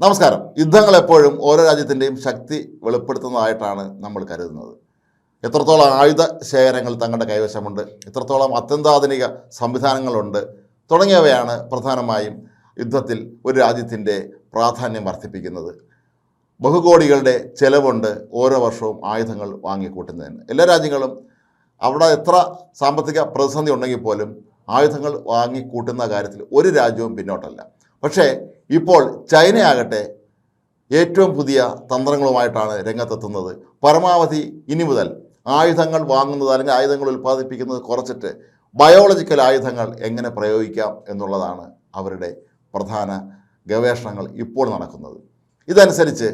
നമസ്കാരം. യുദ്ധങ്ങൾ എപ്പോഴും ഓരോ രാജ്യത്തിന്റെയും ശക്തി വെളിപ്പെടുത്തുന്നതായിട്ടാണ് നമ്മൾ കരുതുന്നത്. എത്രത്തോളം ആയുധ ശേഖരങ്ങൾ തങ്ങളുടെ കൈവശമുണ്ട് എത്രത്തോളം അത്യന്താധുനിക സംവിധാനങ്ങളുണ്ട് തുടങ്ങിയവയാണ് പ്രധാനമായും യുദ്ധത്തിൽ ഒരു രാജ്യത്തിന്റെ പ്രാധാന്യം വർദ്ധിപ്പിക്കുന്നത്. ബഹുകോടികളുടെ ചെലവുണ്ട് ഓരോ വർഷവും ആയുധങ്ങൾ വാങ്ങിക്കൂട്ടുന്നതിന്. എല്ലാ രാജ്യങ്ങളും അവിടെ എത്ര സാമ്പത്തിക പ്രതിസന്ധി ഉണ്ടെങ്കിൽ പോലും ആയുധങ്ങൾ വാങ്ങിക്കൂട്ടുന്ന കാര്യത്തിൽ ഒരു രാജ്യവും പിന്നോട്ടല്ല. പക്ഷേ ഇപ്പോൾ ചൈനയാകട്ടെ ഏറ്റവും പുതിയ തന്ത്രങ്ങളുമായിട്ടാണ് രംഗത്തെത്തുന്നത്. പരമാവധി ഇനി മുതൽ ആയുധങ്ങൾ വാങ്ങുന്നത് അല്ലെങ്കിൽ ആയുധങ്ങൾ ഉൽപ്പാദിപ്പിക്കുന്നത് കുറച്ചിട്ട് ബയോളജിക്കൽ ആയുധങ്ങൾ എങ്ങനെ പ്രയോഗിക്കാം എന്നുള്ളതാണ് അവരുടെ പ്രധാന ഗവേഷണങ്ങൾ ഇപ്പോൾ നടക്കുന്നത്. ഇതനുസരിച്ച്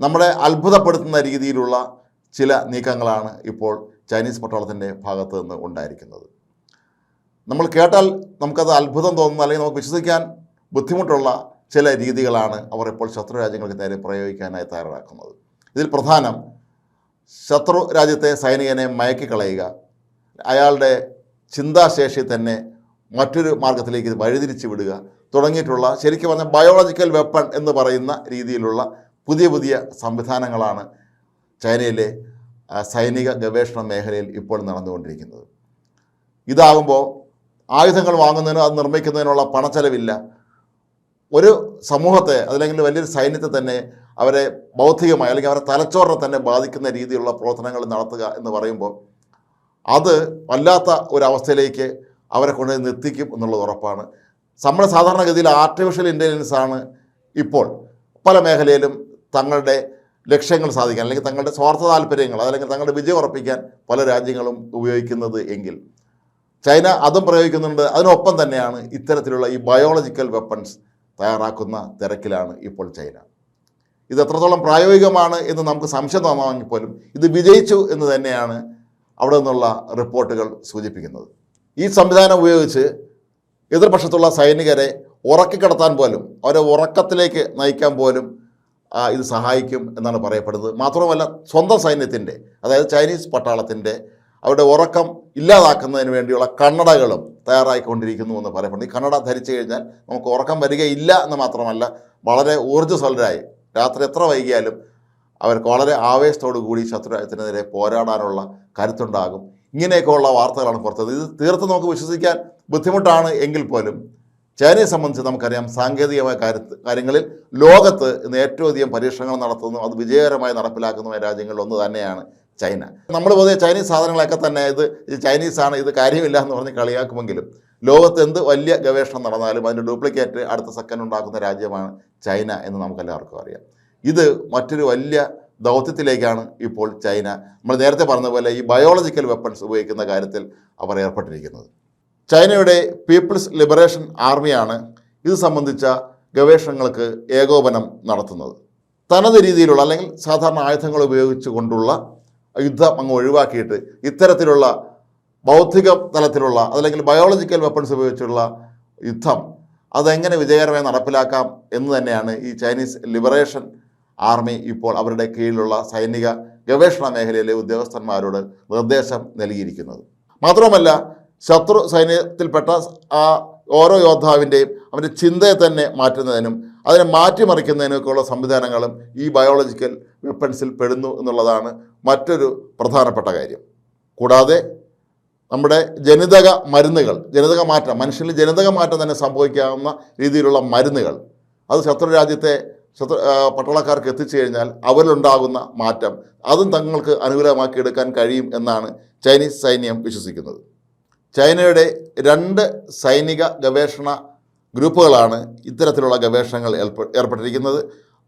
നമ്മളെ അത്ഭുതപ്പെടുത്തുന്ന രീതിയിലുള്ള ചില നീക്കങ്ങളാണ് ഇപ്പോൾ ചൈനീസ് പട്ടാളത്തിന്റെ ഭാഗത്ത് നിന്ന് ഉണ്ടായിരിക്കുന്നത്. നമ്മൾ കേട്ടാൽ നമുക്കത് അത്ഭുതം തോന്നുന്നു അല്ലെങ്കിൽ നമുക്ക് വിശ്വസിക്കാൻ ബുദ്ധിമുട്ടുള്ള ചില രീതികളാണ് അവർ ഇപ്പോൾ ശത്രു രാജ്യങ്ങൾക്ക് നേരെ പ്രയോഗിക്കാനായി തയ്യാറാക്കുന്നത്. ഇതിൽ പ്രധാനം ശത്രു രാജ്യത്തെ സൈനികനെ മയക്കിക്കളയുക അയാളുടെ ചിന്താശേഷി തന്നെ മറ്റൊരു മാർഗത്തിലേക്ക് വഴിതിരിച്ചു വിടുക തുടങ്ങിയിട്ടുള്ള ശരിക്കും പറഞ്ഞാൽ ബയോളജിക്കൽ വെപ്പൺ എന്ന് പറയുന്ന രീതിയിലുള്ള പുതിയ പുതിയ സംവിധാനങ്ങളാണ് ചൈനയിലെ സൈനിക ഗവേഷണ മേഖലയിൽ ഇപ്പോൾ നടന്നുകൊണ്ടിരിക്കുന്നത്. ഇതാകുമ്പോൾ ആയുധങ്ങൾ വാങ്ങുന്നതിനോ അത് നിർമ്മിക്കുന്നതിനുള്ള പണച്ചെലവില്ല. ഒരു സമൂഹത്തെ അതല്ലെങ്കിൽ വലിയൊരു സൈന്യത്തെ തന്നെ അവരെ ബൗദ്ധികമായി അല്ലെങ്കിൽ അവരെ തലച്ചോറിനെ തന്നെ ബാധിക്കുന്ന രീതിയിലുള്ള പ്രവർത്തനങ്ങൾ നടത്തുക എന്ന് പറയുമ്പോൾ അത് വല്ലാത്ത ഒരവസ്ഥയിലേക്ക് അവരെ കൊണ്ട് നിർത്തിക്കും എന്നുള്ളത് ഉറപ്പാണ്. നമ്മുടെ സാധാരണഗതിയിൽ ആർട്ടിഫിഷ്യൽ ഇന്റലിജൻസ് ആണ് ഇപ്പോൾ പല മേഖലയിലും തങ്ങളുടെ ലക്ഷ്യങ്ങൾ സാധിക്കാൻ അല്ലെങ്കിൽ തങ്ങളുടെ സ്വാർത്ഥ താല്പര്യങ്ങൾ അതല്ലെങ്കിൽ തങ്ങളുടെ വിജയം ഉറപ്പിക്കാൻ പല രാജ്യങ്ങളും ഉപയോഗിക്കുന്നത് എങ്കിൽ ചൈന അതും പ്രയോഗിക്കുന്നുണ്ട്. അതിനൊപ്പം തന്നെയാണ് ഇത്തരത്തിലുള്ള ഈ ബയോളജിക്കൽ വെപ്പൺസ് തയ്യാറാക്കുന്ന തിരക്കിലാണ് ഇപ്പോൾ ചൈന. ഇത് എത്രത്തോളം പ്രായോഗികമാണ് എന്ന് നമുക്ക് സംശയം തോന്നാമെങ്കിൽ പോലും ഇത് വിജയിച്ചു എന്ന് തന്നെയാണ് അവിടെ നിന്നുള്ള റിപ്പോർട്ടുകൾ സൂചിപ്പിക്കുന്നത്. ഈ സംവിധാനം ഉപയോഗിച്ച് എതിർപക്ഷത്തുള്ള സൈനികരെ ഉറക്കിക്കിടത്താൻ പോലും അവരെ ഉറക്കത്തിലേക്ക് നയിക്കാൻ പോലും ഇത് സഹായിക്കും എന്നാണ് പറയപ്പെടുന്നത്. മാത്രമല്ല സ്വന്തം സൈന്യത്തിന്റെ അതായത് ചൈനീസ് പട്ടാളത്തിന്റെ അവരുടെ ഉറക്കം ഇല്ലാതാക്കുന്നതിന് വേണ്ടിയുള്ള കണ്ണടകളും തയ്യാറായിക്കൊണ്ടിരിക്കുന്നു എന്ന് പറയപ്പെടുന്നു. ഈ കണ്ണട ധരിച്ചു കഴിഞ്ഞാൽ നമുക്ക് ഉറക്കം വരികയില്ല എന്ന് മാത്രമല്ല വളരെ ഊർജസ്വലരായി. രാത്രി എത്ര വൈകിയാലും അവർക്ക് വളരെ ആവേശത്തോടു കൂടി ശത്രുരാജ്യത്തിനെതിരെ പോരാടാനുള്ള കരുത്തുണ്ടാകും. ഇങ്ങനെയൊക്കെയുള്ള വാർത്തകളാണ് പുറത്തത് ഇത് തീർത്തും നമുക്ക് വിശ്വസിക്കാൻ ബുദ്ധിമുട്ടാണ് എങ്കിൽ പോലും ചൈനയെ സംബന്ധിച്ച് നമുക്കറിയാം സാങ്കേതികമായ കാര്യങ്ങളിൽ ലോകത്ത് ഇന്ന് ഏറ്റവും അധികം പരീക്ഷണങ്ങൾ നടത്തുന്നു. അത് വിജയകരമായി നടപ്പിലാക്കുന്നതുമായ രാജ്യങ്ങളിൽ ഒന്ന് തന്നെയാണ്. ചൈന. നമ്മൾ പൊതുവെ ചൈനീസ് സാധനങ്ങളൊക്കെ തന്നെ ഇത് ഇത് ചൈനീസാണ് ഇത് കാര്യമില്ല എന്ന് പറഞ്ഞ് കളിയാക്കുമെങ്കിലും ലോകത്ത് എന്ത് വലിയ ഗവേഷണം നടന്നാലും അതിന്റെ ഡ്യൂപ്ലിക്കേറ്റ് അടുത്ത സെക്കൻഡ് ഉണ്ടാക്കുന്ന രാജ്യമാണ് ചൈന എന്ന് നമുക്കെല്ലാവർക്കും അറിയാം. ഇത് മറ്റൊരു വലിയ ദൗത്യത്തിലേക്കാണ് ഇപ്പോൾ ചൈന. നമ്മൾ നേരത്തെ പറഞ്ഞ പോലെ ഈ ബയോളജിക്കൽ വെപ്പൺസ് ഉപയോഗിക്കുന്ന കാര്യത്തിൽ അവർ ഏർപ്പെട്ടിരിക്കുന്നത്. ചൈനയുടെ പീപ്പിൾസ് ലിബറേഷൻ ആർമിയാണ് ഇത് സംബന്ധിച്ച ഗവേഷണങ്ങൾക്ക് ഏകോപനം നടത്തുന്നത്. തനത് രീതിയിലുള്ള അല്ലെങ്കിൽ സാധാരണ ആയുധങ്ങൾ ഉപയോഗിച്ചു കൊണ്ടുള്ള യുദ്ധം അങ്ങ് ഒഴിവാക്കിയിട്ട് ഇത്തരത്തിലുള്ള ബൗദ്ധിക തലത്തിലുള്ള അതല്ലെങ്കിൽ ബയോളജിക്കൽ വെപ്പൺസ് ഉപയോഗിച്ചുള്ള യുദ്ധം അതെങ്ങനെ വിജയകരമായി നടപ്പിലാക്കാം എന്ന് തന്നെയാണ് ഈ ചൈനീസ് ലിബറേഷൻ ആർമി ഇപ്പോൾ അവരുടെ കീഴിലുള്ള സൈനിക ഗവേഷണ മേഖലയിലെ ഉദ്യോഗസ്ഥന്മാരോട് നിർദ്ദേശം നൽകിയിരിക്കുന്നത്. മാത്രമല്ല ശത്രു സൈന്യത്തിൽപ്പെട്ട ആ ഓരോ യോദ്ധാവിന്റെയും അവന്റെ ചിന്തയെ തന്നെ മാറ്റുന്നതിനും അതിനെ മാറ്റിമറിക്കുന്നതിനൊക്കെയുള്ള സംവിധാനങ്ങളും ഈ ബയോളജിക്കൽ വെപ്പൺസിൽ പെടുന്നു എന്നുള്ളതാണ് മറ്റൊരു പ്രധാനപ്പെട്ട കാര്യം. കൂടാതെ നമ്മുടെ ജനിതക മരുന്നുകൾ ജനിതക മാറ്റം മനുഷ്യനിൽ ജനിതക മാറ്റം തന്നെ സംഭവിക്കാവുന്ന രീതിയിലുള്ള മരുന്നുകൾ അത് ശത്രു രാജ്യത്തെ ശത്രു പട്ടാളക്കാർക്ക് എത്തിച്ചു കഴിഞ്ഞാൽ അവരിലുണ്ടാകുന്ന മാറ്റം അതും തങ്ങൾക്ക് അനുകൂലമാക്കി എടുക്കാൻ കഴിയും എന്നാണ് ചൈനീസ് സൈന്യം വിശ്വസിക്കുന്നത്. ചൈനയുടെ രണ്ട് സൈനിക ഗവേഷണ ഗ്രൂപ്പുകളാണ് ഇത്തരത്തിലുള്ള ഗവേഷണങ്ങൾ ഏർപ്പെ- ഏർപ്പെട്ടിരിക്കുന്നത്.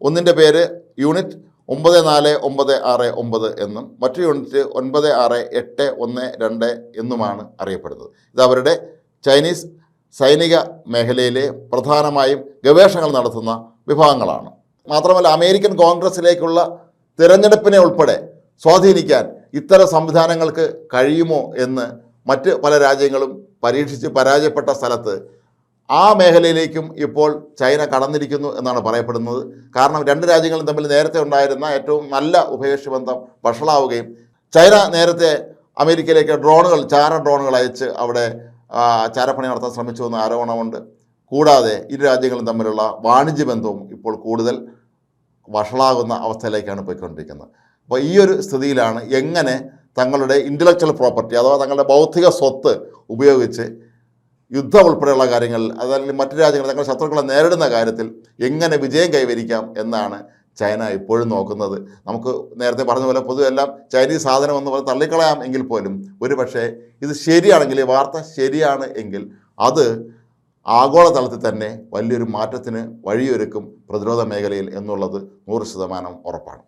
ഒന്നിന്റെ പേര് യൂണിറ്റ് ഒമ്പത് നാല് ഒമ്പത് ആറ് ഒമ്പത് എന്നും മറ്റു യൂണിറ്റ് ഒൻപത് ആറ് എട്ട് ഒന്ന് രണ്ട് എന്നുമാണ് അറിയപ്പെടുന്നത്. ഇത് അവരുടെ ചൈനീസ് സൈനിക മേഖലയിലെ പ്രധാനമായും ഗവേഷണങ്ങൾ നടത്തുന്ന വിഭാഗങ്ങളാണ്. മാത്രമല്ല അമേരിക്കൻ കോൺഗ്രസ്സിലേക്കുള്ള തിരഞ്ഞെടുപ്പിനെ ഉൾപ്പെടെ സ്വാധീനിക്കാൻ ഇത്തരം സംവിധാനങ്ങൾക്ക് കഴിയുമോ എന്ന് മറ്റ് പല രാജ്യങ്ങളും പരീക്ഷിച്ച് പരാജയപ്പെട്ട സ്ഥലത്ത് ആ മേഖലയിലേക്കും ഇപ്പോൾ ചൈന കടന്നിരിക്കുന്നു എന്നാണ് പറയപ്പെടുന്നത്. കാരണം രണ്ട് രാജ്യങ്ങളും തമ്മിൽ നേരത്തെ ഉണ്ടായിരുന്ന ഏറ്റവും നല്ല ഉഭയകക്ഷി ബന്ധം വഷളാവുകയും ചൈന നേരത്തെ അമേരിക്കയിലേക്ക് ഡ്രോണുകൾ ചാര ഡ്രോണുകൾ അയച്ച് അവിടെ ചാരപ്പണി നടത്താൻ ശ്രമിച്ചു എന്ന ആരോപണമുണ്ട്. കൂടാതെ ഇരു രാജ്യങ്ങളും തമ്മിലുള്ള വാണിജ്യ ബന്ധവും ഇപ്പോൾ കൂടുതൽ വഷളാകുന്ന അവസ്ഥയിലേക്കാണ് പോയിക്കൊണ്ടിരിക്കുന്നത്. അപ്പോൾ ഈ ഒരു സ്ഥിതിയിലാണ് എങ്ങനെ തങ്ങളുടെ ഇന്റലക്ച്വൽ പ്രോപ്പർട്ടി അഥവാ തങ്ങളുടെ ബൗദ്ധിക സ്വത്ത് ഉപയോഗിച്ച് യുദ്ധം ഉൾപ്പെടെയുള്ള കാര്യങ്ങളിൽ അതല്ലെങ്കിൽ മറ്റു രാജ്യങ്ങൾ തങ്ങളുടെ ശത്രുക്കളെ നേരിടുന്ന കാര്യത്തിൽ എങ്ങനെ വിജയം കൈവരിക്കാം എന്നാണ് ചൈന ഇപ്പോഴും നോക്കുന്നത്. നമുക്ക് നേരത്തെ പറഞ്ഞ പോലെ പൊതുവെ എല്ലാം ചൈനീസ് സാധനം എന്ന് പറഞ്ഞ് തള്ളിക്കളയാം എങ്കിൽ പോലും ഒരു പക്ഷേ ഇത് ശരിയാണെങ്കിൽ ഈ വാർത്ത ശരിയാണ് എങ്കിൽ അത് ആഗോളതലത്തിൽ തന്നെ വലിയൊരു മാറ്റത്തിന് വഴിയൊരുക്കും പ്രതിരോധ മേഖലയിൽ എന്നുള്ളത് നൂറ് ശതമാനം ഉറപ്പാണ്.